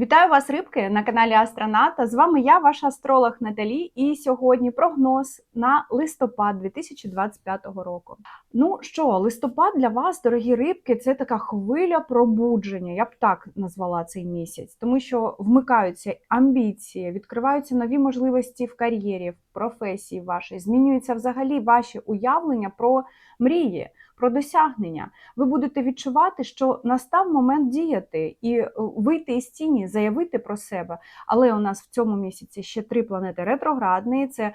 Вітаю вас, рибки, на каналі Астроната. З вами я, ваша астролог Наталі, і сьогодні прогноз на листопад 2025 року. Ну що, листопад для вас, дорогі рибки, це така хвиля пробудження. Я б так назвала цей місяць, тому що вмикаються амбіції, відкриваються нові можливості в кар'єрі, в професії вашій, змінюються взагалі ваші уявлення про мрії. Про досягнення ви будете відчувати, що настав момент діяти і е, вийти із тіні, заявити про себе. Але у нас в цьому місяці ще три планети ретроградні. Це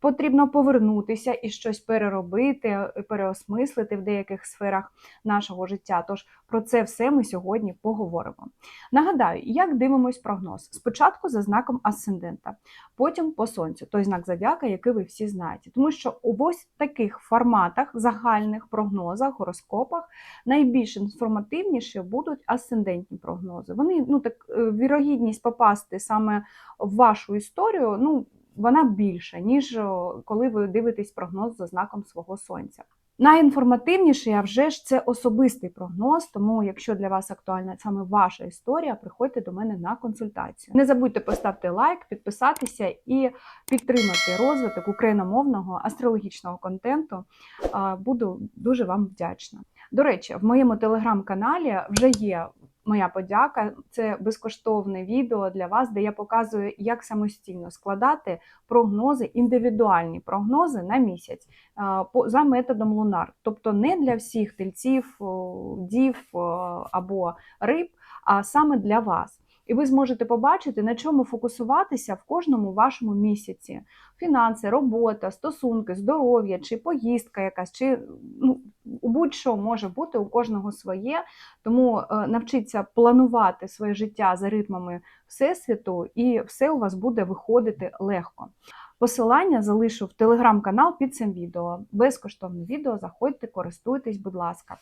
потрібно повернутися і щось переробити, е, переосмислити в деяких сферах нашого життя. Тож про це все ми сьогодні поговоримо. Нагадаю, як дивимось прогноз: спочатку за знаком асцендента, потім по сонцю, той знак зодіака, який ви всі знаєте. Тому що у ось таких форматах, загальних прогнозах, гороскопах найбільш інформативніші будуть асцендентні прогнози. Вони ну так е, вірогідність попасти саме в вашу історію. ну, вона більша, ніж коли ви дивитесь прогноз за знаком свого сонця. Найінформативніший, а вже ж це особистий прогноз. Тому, якщо для вас актуальна саме ваша історія, приходьте до мене на консультацію. Не забудьте поставити лайк, підписатися і підтримати розвиток україномовного астрологічного контенту. Буду дуже вам вдячна. До речі, в моєму телеграм-каналі вже є моя подяка. Це безкоштовне відео для вас, де я показую, як самостійно складати прогнози, індивідуальні прогнози на місяць а, за методом лунар. Тобто не для всіх тельців, дів або риб, а саме для вас. І ви зможете побачити, на чому фокусуватися в кожному вашому місяці: фінанси, робота, стосунки, здоров'я, чи поїздка якась, чи ну, будь-що може бути у кожного своє. Тому е, навчіться планувати своє життя за ритмами Всесвіту, і все у вас буде виходити легко. Посилання залишу в телеграм-канал під цим відео. Безкоштовне відео. Заходьте, користуйтесь, будь ласка.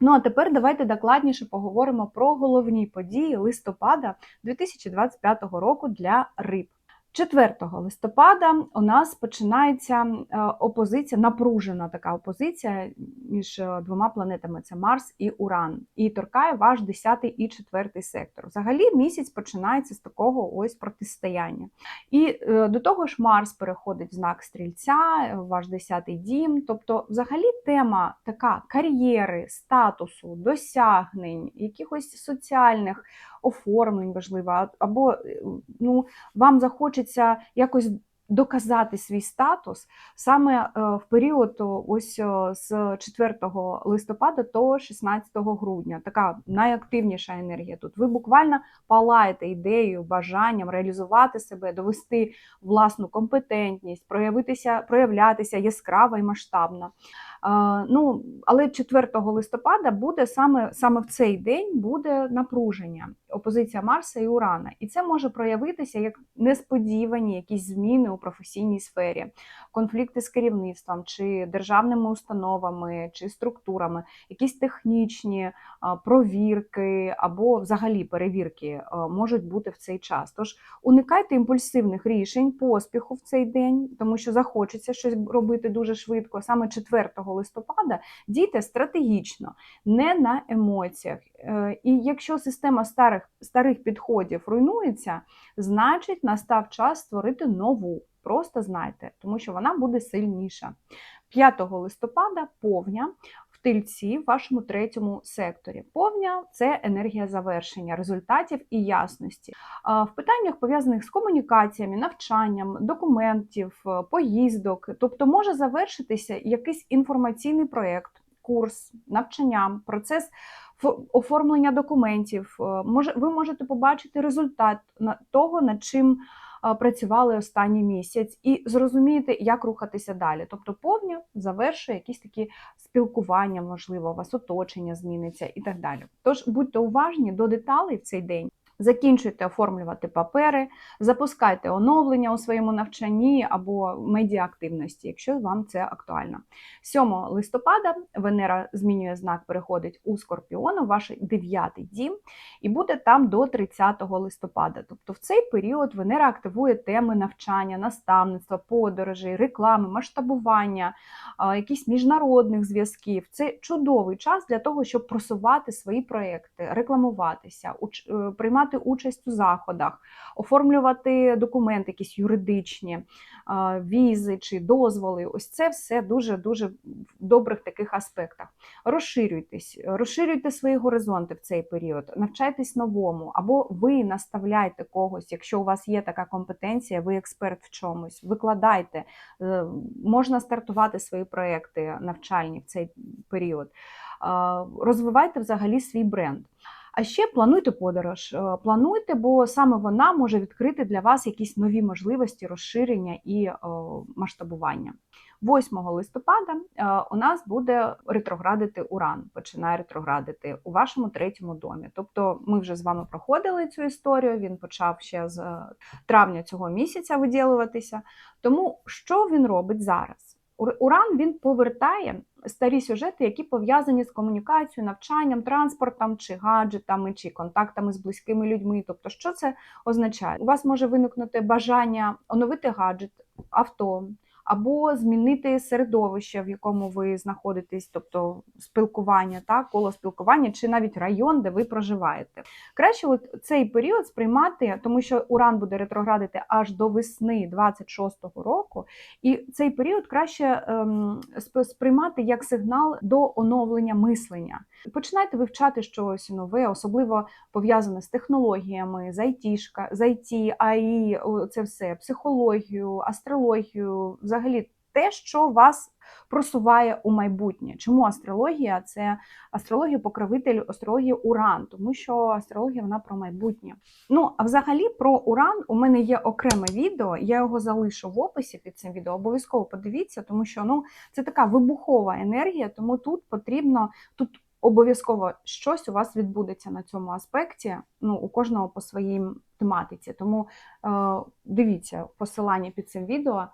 Ну а тепер давайте докладніше поговоримо про головні події листопада 2025 року для риб. 4 листопада у нас починається е, опозиція, напружена така опозиція між е, двома планетами: це Марс і Уран, і торкає ваш 10 і 4 сектор. Взагалі місяць починається з такого ось протистояння. І е, до того ж, Марс переходить в знак стрільця, ваш 10-й дім. Тобто, взагалі, тема така кар'єри, статусу, досягнень, якихось соціальних оформлень важлива, або е, ну, вам захочеться якось. Доказати свій статус саме е, в період ось з 4 листопада до 16 грудня. Така найактивніша енергія тут. Ви буквально палаєте ідеєю, бажанням реалізувати себе, довести власну компетентність, проявитися, проявлятися яскраво і масштабно. Е, Ну, але 4 листопада буде саме, саме в цей день буде напруження, опозиція Марса і Урана. І це може проявитися як несподівані якісь зміни у професійній сфері, конфлікти з керівництвом чи державними установами чи структурами, якісь технічні провірки або взагалі перевірки можуть бути в цей час. Тож уникайте імпульсивних рішень, поспіху в цей день, тому що захочеться щось робити дуже швидко. Саме 4 листопада дійте стратегічно, не на емоціях. Е, І якщо система старих, старих підходів руйнується, значить настав час створити нову. Просто знайте, тому що вона буде сильніша. 5 листопада повня тильці в вашому третьому секторі. Повня це енергія завершення, результатів і ясності. В питаннях пов'язаних з комунікаціями, навчанням, документів, е, поїздок, тобто може завершитися якийсь інформаційний проєкт, курс, навчання, процес оформлення документів. Е, Може, ви можете побачити результат на- того, над чим е, працювали останній місяць, і зрозуміти, як рухатися далі. Тобто, повня завершує якісь такі спілкування, можливо, у вас оточення зміниться і так далі. Тож будьте уважні до деталей в цей день. Закінчуйте оформлювати папери, запускайте оновлення у своєму навчанні або медіаактивності, якщо вам це актуально. 7 листопада Венера змінює знак, переходить у Скорпіон, у ваш дев'ятий дім, і буде там до 30 листопада. Тобто в цей період Венера активує теми навчання, наставництва, подорожей, реклами, масштабування, якісь міжнародних зв'язків. Це чудовий час для того, щоб просувати свої проекти, рекламуватися, е, приймати приймати участь у заходах, оформлювати документи, якісь юридичні, е, візи чи дозволи. Ось це все дуже дуже в добрих таких аспектах. Розширюйтесь, розширюйте свої горизонти в цей період, навчайтесь новому, або ви наставляйте когось, якщо у вас є така компетенція, ви експерт в чомусь, викладайте, Е, можна стартувати свої проекти навчальні в цей період. Е, Розвивайте взагалі свій бренд. А ще плануйте подорож. Е, Плануйте, бо саме вона може відкрити для вас якісь нові можливості розширення і е, масштабування. 8 листопада е, у нас буде ретроградити Уран, починає ретроградити у вашому третьому домі. Тобто ми вже з вами проходили цю історію. Він почав ще з травня цього місяця виділюватися. Тому що він робить зараз? Ур- Уран він повертає старі сюжети, які пов'язані з комунікацією, навчанням, транспортом, чи гаджетами, чи контактами з близькими людьми. Тобто, що це означає? У вас може виникнути бажання оновити гаджет, авто. Або змінити середовище, в якому ви знаходитесь, тобто спілкування, так, коло спілкування, чи навіть район, де ви проживаєте. Краще от цей період сприймати, тому що Уран буде ретроградити аж до весни 26-го року, і цей період краще ем, сприймати як сигнал до оновлення мислення. Починайте вивчати щось нове, особливо пов'язане з технологіями, з айтішка, з IT, АІ, це все, психологію, астрологію, взагалі те, що вас просуває у майбутнє. Чому астрологія? Це астрологія покровитель астрології Уран, тому що астрологія вона про майбутнє. Ну, а взагалі про Уран у мене є окреме відео, я його залишу в описі під цим відео. Обов'язково подивіться, тому що ну, це така вибухова енергія, тому тут потрібно тут. Обов'язково щось у вас відбудеться на цьому аспекті. Ну, у кожного по своїй тематиці. Тому е, дивіться посилання під цим відео,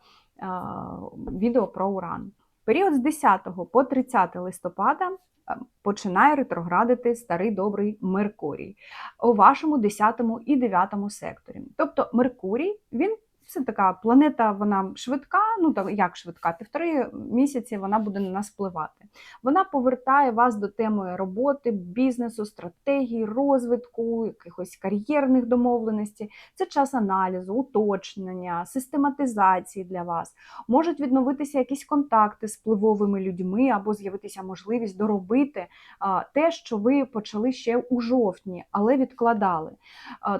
відео про Уран. Період з 10 по 30 листопада е, починає ретроградити старий добрий Меркурій у вашому 10 і 9 секторі. Тобто Меркурій він це така планета, вона швидка, ну так як швидка, півтори місяці вона буде на нас впливати. Вона повертає вас до теми роботи, бізнесу, стратегії, розвитку, якихось кар'єрних домовленостей. Це час аналізу, уточнення, систематизації для вас. Можуть відновитися якісь контакти з впливовими людьми або з'явитися можливість доробити те, що ви почали ще у жовтні, але відкладали.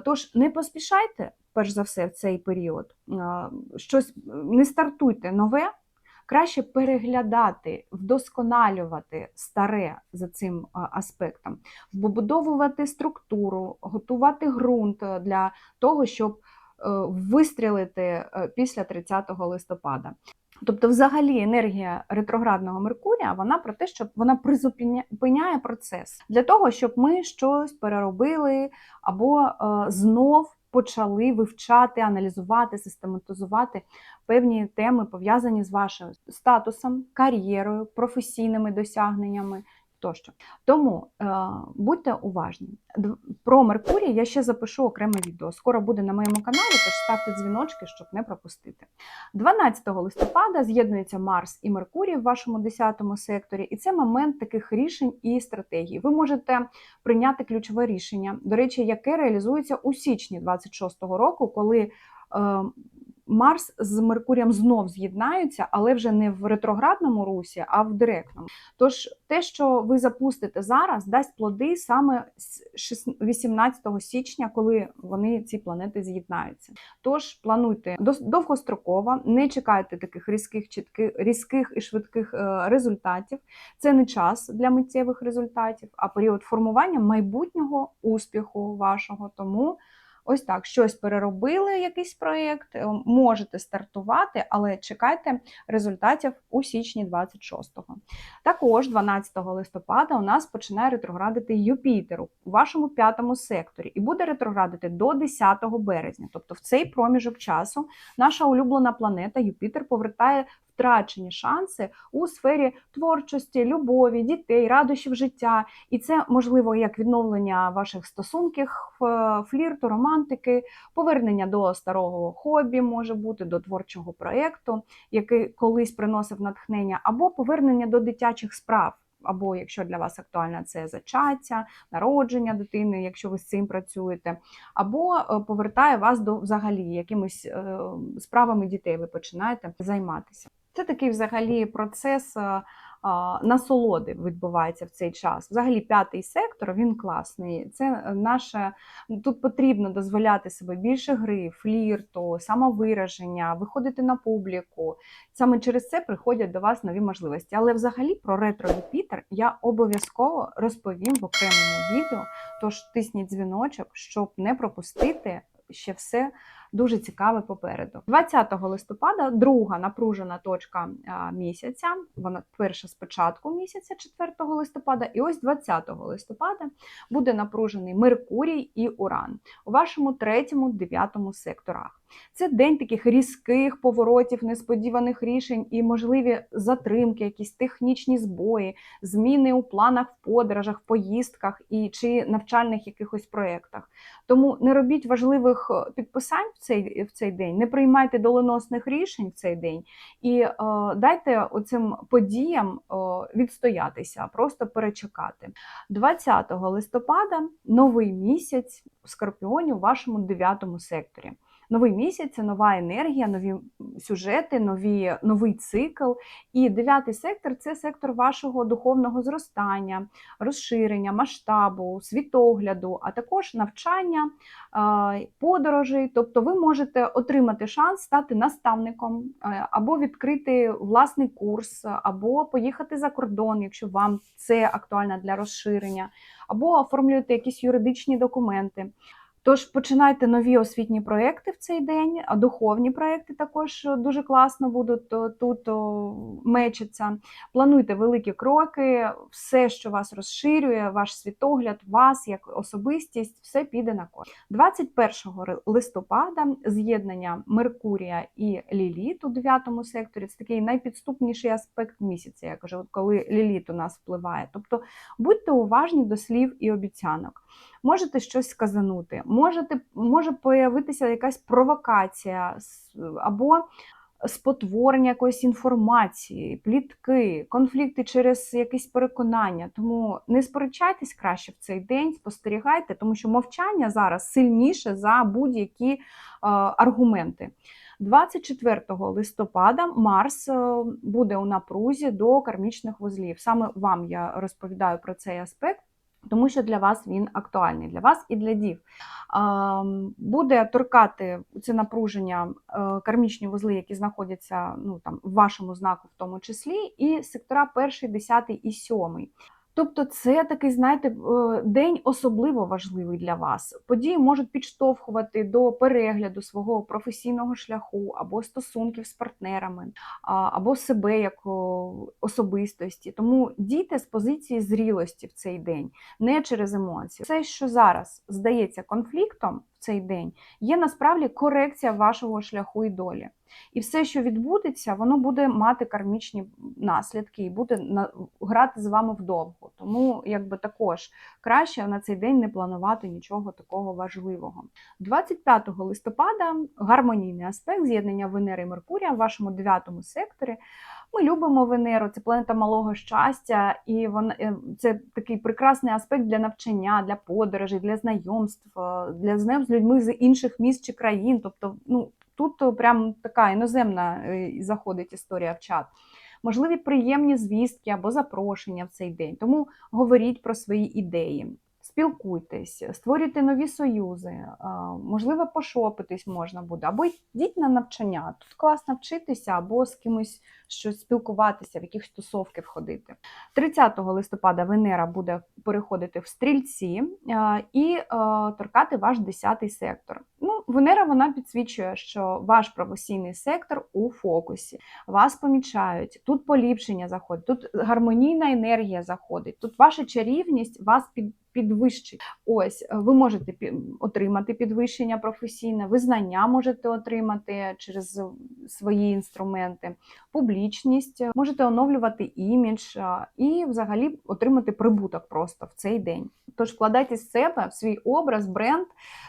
Тож не поспішайте, перш за все, в цей період. Щось не стартуйте нове. Краще переглядати, вдосконалювати старе за цим аспектом, вбудовувати структуру, готувати ґрунт е, для того, щоб е, вистрілити е, після 30 листопада. Тобто, взагалі, енергія ретроградного Меркурія вона про те, що вона призупиняє процес для того, щоб ми щось переробили або знов почали вивчати, аналізувати, систематизувати певні теми, пов'язані з вашим статусом, кар'єрою, професійними досягненнями. Тощо. Тому е, будьте уважні. Про Меркурій я ще запишу окреме відео. Скоро буде на моєму каналі, тож ставте дзвіночки, щоб не пропустити. 12 листопада з'єднується Марс і Меркурій в вашому 10 секторі, і це момент таких рішень і стратегій. Ви можете прийняти ключове рішення, до речі, яке реалізується у січні 26-го року, коли е, Марс з Меркурієм знов з'єднаються, але вже не в ретроградному русі, а в директному. Тож те, що ви запустите зараз, дасть плоди саме з 18 січня, коли вони ці планети з'єднаються. Тож плануйте довгостроково, не чекайте таких різких, чітких, різких і швидких е, результатів. Це не час для миттєвих результатів, а період формування майбутнього успіху вашого. Тому ось так, щось переробили, якийсь проєкт, е, можете стартувати, але чекайте результатів у січні 26-го. Також 12 листопада у нас починає ретроградити Юпітер у вашому п'ятому секторі і буде ретроградити до 10 березня. Тобто в цей проміжок часу наша улюблена планета Юпітер повертає втрачені шанси у сфері творчості, любові, дітей, радощів життя. І це можливо як відновлення ваших стосунків, флірту, романтики, повернення до старого хобі може бути, до творчого проєкту, який колись приносив натхнення, або повернення до дитячих справ. або якщо для вас актуальна це зачаття, народження дитини, якщо ви з цим працюєте, або е, повертає вас до взагалі якимись е, справами дітей ви починаєте займатися. Це такий взагалі процес е, насолоди відбувається в цей час. Взагалі, п'ятий сектор він класний. Це е, наше тут потрібно дозволяти себе більше гри, флірту, самовираження, виходити на публіку. Саме через це приходять до вас нові можливості. Але взагалі про ретро Юпітер я обов'язково розповім в окремому відео. Тож тисніть дзвіночок, щоб не пропустити ще все дуже цікаве попереду. 20 листопада друга напружена точка місяця. Вона перша з початку місяця, 4 листопада, і ось 20 листопада буде напружений Меркурій і Уран у вашому третьому, дев'ятому секторах. Це день таких різких поворотів, несподіваних рішень і можливі затримки, якісь технічні збої, зміни у планах в подорожах, поїздках і чи навчальних якихось проєктах. Тому не робіть важливих е, підписань в цей, в цей день, не приймайте доленосних рішень в цей день і е, дайте оцим подіям е, відстоятися, просто перечекати. 20 листопада новий місяць в Скорпіоні у вашому дев'ятому секторі. Новий місяць нова енергія, нові сюжети, нові, новий цикл. І дев'ятий сектор це сектор вашого духовного зростання, розширення, масштабу, світогляду, а також навчання, подорожей. Тобто ви можете отримати шанс стати наставником, е, або відкрити власний курс, або поїхати за кордон, якщо вам це актуально для розширення, або оформлюєте якісь юридичні документи. Тож починайте нові освітні проекти в цей день, а духовні проекти також дуже класно будуть тут о, мечаться. Плануйте великі кроки, все, що вас розширює, ваш світогляд, вас як особистість, все піде на користь. 21 листопада з'єднання Меркурія і Ліліт у 9 секторі це такий найпідступніший аспект місяця. Я кажу, коли Ліліт у нас впливає. Тобто будьте уважні до слів і обіцянок. Можете щось сказанути, можете, може появитися якась провокація або спотворення якоїсь інформації, плітки, конфлікти через якісь переконання. Тому не сперечайтесь краще в цей день, спостерігайте, тому що мовчання зараз сильніше за будь-які е, аргументи. 24 листопада Марс е, буде у напрузі до кармічних вузлів. Саме вам я розповідаю про цей аспект. Тому що для вас він актуальний, для вас і для дів. Буде торкати це напруження е, кармічні вузли, які знаходяться ну, там, в вашому знаку, в тому числі, і сектора 1, 10 і 7. Тобто це такий, знаєте, е, день особливо важливий для вас. Події можуть підштовхувати до перегляду свого професійного шляху або стосунків з партнерами, або себе як особистості. Тому дійте з позиції зрілості в цей день, не через емоції. Все, що зараз здається конфліктом в цей день, є насправді корекція вашого шляху і долі. І все, що відбудеться, воно буде мати кармічні наслідки і буде на- грати з вами вдовго. Тому, якби також краще на цей день не планувати нічого такого важливого. 25 листопада гармонійний аспект з'єднання Венери і Меркурія в вашому 9 секторі. Ми любимо Венеру, це планета малого щастя, і вона е, це такий прекрасний аспект для навчання, для подорожей, для знайомств, е, для знайомств з людьми з інших міст чи країн. Тобто, ну тут е, прям така іноземна е, заходить історія в чат. Можливі приємні звістки або запрошення в цей день. Тому говоріть про свої ідеї. Спілкуйтесь, створюйте нові союзи, можливо, пошопитись можна буде, або йдіть на навчання. Тут класно вчитися, або з кимось щось спілкуватися, в якихось тусовки входити. 30 листопада Венера буде переходити в стрільці і торкати ваш 10-й сектор. Ну, Венера вона підсвічує, що ваш професійний сектор у фокусі. Вас помічають, тут поліпшення заходить, тут гармонійна енергія заходить, тут ваша чарівність вас під. Підвищить. Ось е, ви можете отримати підвищення професійне, визнання можете отримати через свої інструменти, публічність, можете оновлювати імідж е, і взагалі отримати прибуток просто в цей день. Тож вкладайте в себе в свій образ, бренд,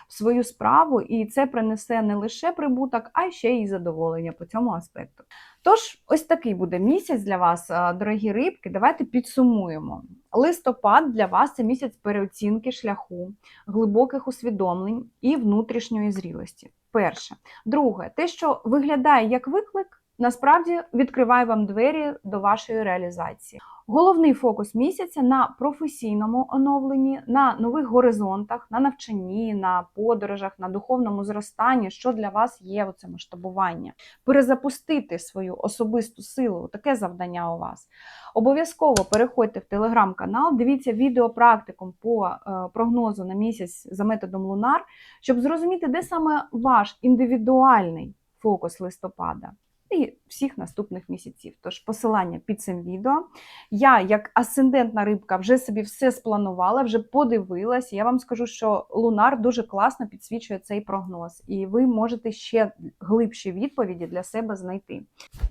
в свою справу, і це принесе не лише прибуток, а ще й задоволення по цьому аспекту. Тож, ось такий буде місяць для вас, дорогі рибки. Давайте підсумуємо. Листопад для вас це місяць переоцінки шляху, глибоких усвідомлень і внутрішньої зрілості. Перше. Друге, те, що виглядає як виклик, насправді відкриває вам двері до вашої реалізації. Головний фокус місяця на професійному оновленні, на нових горизонтах, на навчанні, на подорожах, на духовному зростанні, що для вас є оце масштабування. Перезапустити свою особисту силу таке завдання у вас. Обов'язково переходьте в телеграм-канал, дивіться відео практикум по е, прогнозу на місяць за методом Лунар, щоб зрозуміти, де саме ваш індивідуальний фокус листопада і всіх наступних місяців. Тож посилання під цим відео. Я, як асцендентна рибка, вже собі все спланувала, вже подивилась. Я вам скажу, що Лунар дуже класно підсвічує цей прогноз, і ви можете ще глибші відповіді для себе знайти.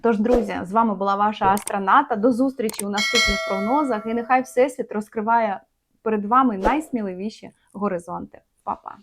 Тож, друзі, з вами була ваша астроната. До зустрічі у наступних прогнозах, і нехай Всесвіт розкриває перед вами найсміливіші горизонти. Па-па!